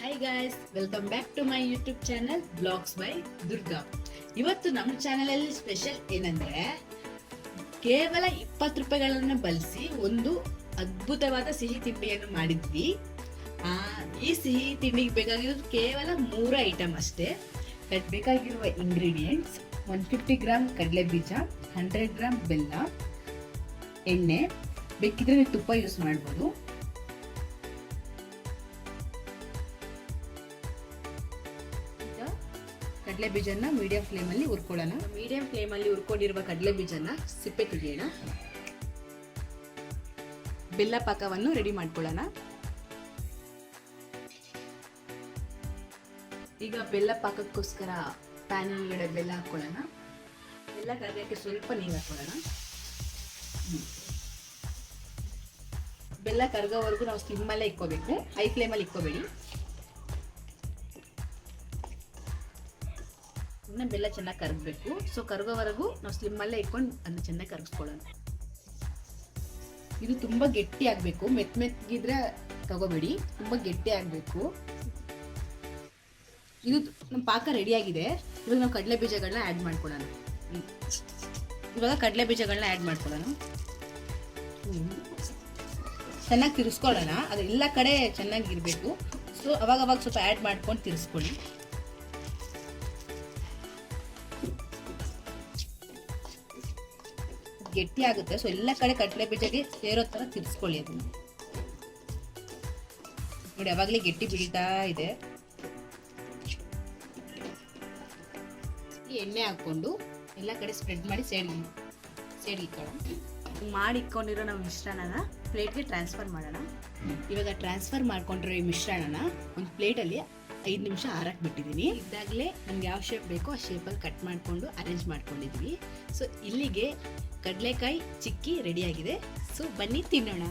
Hi guys welcome back to my YouTube channel blogs by Durga ಇವತ್ತು ನಮ್ಮ channel ಅಲ್ಲಿ special ಏನಂದ್ರೆ, ಕೇವಲ ಇಪ್ಪತ್ತು ರೂಪಾಯಿಗಳನ್ನ ಬಳಸಿ ಒಂದು ಅದ್ಭುತವಾದ ಸಿಹಿ ತಿಂಡಿಯನ್ನು ಮಾಡಿದ್ವಿ. ಈ ಸಿಹಿ ತಿಂಡಿಗೆ ಬೇಕಾಗಿರೋದು ಕೇವಲ ಮೂರು ಐಟಮ್ ಅಷ್ಟೇ. ಬಟ್ ಬೇಕಾಗಿರುವ ಇಂಗ್ರೀಡಿಯೆಂಟ್ಸ್ ಒನ್ ಫಿಫ್ಟಿ ಗ್ರಾಮ್ ಕಡಲೆ ಬೀಜ ಹಂಡ್ರೆಡ್ ಗ್ರಾಮ್ ಬೆಲ್ಲ, ಎಣ್ಣೆ, ಬೇಕಿದ್ರೆ ತುಪ್ಪ ಯೂಸ್ ಮಾಡ್ಬೋದು. ಕಡಲೆ ಬೀಜನ ಮೀಡಿಯಂ ಫ್ಲೇಮಲ್ಲಿ ಹುರ್ಕೊಳ್ಳೋಣ. ಮೀಡಿಯಂ ಫ್ಲೇಮಲ್ಲಿ ಹುರ್ಕೊಂಡಿರುವ ಕಡಲೆ ಬೀಜನ ಸಿಪ್ಪೆ ತೆಗೆಯೋಣ. ಬೆಲ್ಲ ಪಾಕವನ್ನು ರೆಡಿ ಮಾಡ್ಕೊಳ್ಳೋಣ. ಈಗ ಬೆಲ್ಲ ಪಾಕಕ್ಕೋಸ್ಕರ ಪ್ಯಾನ್ ಒಳಗಡೆ ಬೆಲ್ಲ ಹಾಕ್ಕೊಳ್ಳೋಣ. ಬೆಲ್ಲ ಕರಗಕ್ಕೆ ಸ್ವಲ್ಪ ನೀರು ಹಾಕ್ಕೊಳ್ಳೋಣ. ಬೆಲ್ಲ ಕರಗೋವರೆಗೂ ನಾವು ಸ್ಲಿಮ್ಮಲ್ಲೇ ಇಕ್ಕೋಬೇಕು ಹೈ ಫ್ಲೇಮಲ್ಲಿ ಇಕ್ಕೋಬೇಡಿ ಇನ್ನು ಬೆಲ್ಲ ಚೆನ್ನಾಗಿ ಕರಗಬೇಕು ಸೊ ಕರಗೋವರೆಗೂ ನಾವು ಸ್ಲಿಮ್ಮಲ್ಲೇ ಇಟ್ಕೊಂಡು ಅದನ್ನ ಚೆನ್ನಾಗಿ ಕರಗಿಸ್ಕೊಳ್ಳೋಣ. ಇದು ತುಂಬ ಗಟ್ಟಿ ಆಗಬೇಕು. ಮೆತ್ ಮೆತ್ತಗಿದ್ರೆ ತಗೋಬೇಡಿ. ತುಂಬ ಗಟ್ಟಿ ಆಗಬೇಕು. ಇದು ನಮ್ಮ ಪಾಕ ರೆಡಿಯಾಗಿದೆ ಇವಾಗ ನಾವು ಕಡಲೆ ಬೀಜಗಳನ್ನ ಆ್ಯಡ್ ಮಾಡ್ಕೊಳ್ಳೋಣ. ಇವಾಗ ಕಡಲೆ ಬೀಜಗಳನ್ನ ಆ್ಯಡ್ ಮಾಡ್ಕೊಳ್ಳೋಣ. ಚೆನ್ನಾಗಿ ತಿರ್ಸ್ಕೊಳ್ಳೋಣ. ಅದು ಎಲ್ಲ ಕಡೆ ಚೆನ್ನಾಗಿರಬೇಕು. ಸೊ ಅವಾಗ ಅವಾಗ ಸ್ವಲ್ಪ ಆ್ಯಡ್ ಮಾಡ್ಕೊಂಡು ತಿರ್ಸ್ಕೊಳ್ಳಿ. ಗಟ್ಟಿ ಆಗುತ್ತೆ ಸೊ ಎಲ್ಲ ಕಡೆ ಕಡಲೆ ಬೀಜಕ್ಕೆ ಸೇರೋ ಥರ ತಿರ್ಸ್ಕೊಳ್ಳಿ ಅದನ್ನು. ನೋಡಿ ಯಾವಾಗಲೇ ಗಟ್ಟಿ ಬೀಳ್ತಾ ಇದೆ. ಎಣ್ಣೆ ಹಾಕ್ಕೊಂಡು ಎಲ್ಲ ಕಡೆ ಸ್ಪ್ರೆಡ್ ಮಾಡಿ ಸೇಡಿ ಸೇಡಿ ಇಟ್ಕೊಳ್ಳೋಣ. ಮಾಡಿ ಇಟ್ಕೊಂಡಿರೋ ನಾವು ಮಿಶ್ರಣನ ಪ್ಲೇಟ್ಗೆ ಟ್ರಾನ್ಸ್ಫರ್ ಮಾಡೋಣ. ಇವಾಗ ಟ್ರಾನ್ಸ್ಫರ್ ಮಾಡ್ಕೊಂಡಿರೋ ಈ ಮಿಶ್ರಣನ ಒಂದು ಪ್ಲೇಟಲ್ಲಿ ಐದು ನಿಮಿಷ ಆರಕ್ಕೆ ಬಿಟ್ಟಿದ್ದೀನಿ. ಇದ್ದಾಗಲೇ ನಮ್ಗೆ ಯಾವ ಶೇಪ್ ಬೇಕೋ ಆ ಶೇಪಲ್ಲಿ ಕಟ್ ಮಾಡಿಕೊಂಡು ಅರೇಂಜ್ ಮಾಡ್ಕೊಂಡಿದ್ವಿ. ಸೊ ಇಲ್ಲಿಗೆ ಕಡಲೆಕಾಯಿ ಚಿಕ್ಕಿ ರೆಡಿಯಾಗಿದೆ ಸೊ ಬನ್ನಿ ತಿನ್ನೋಣ.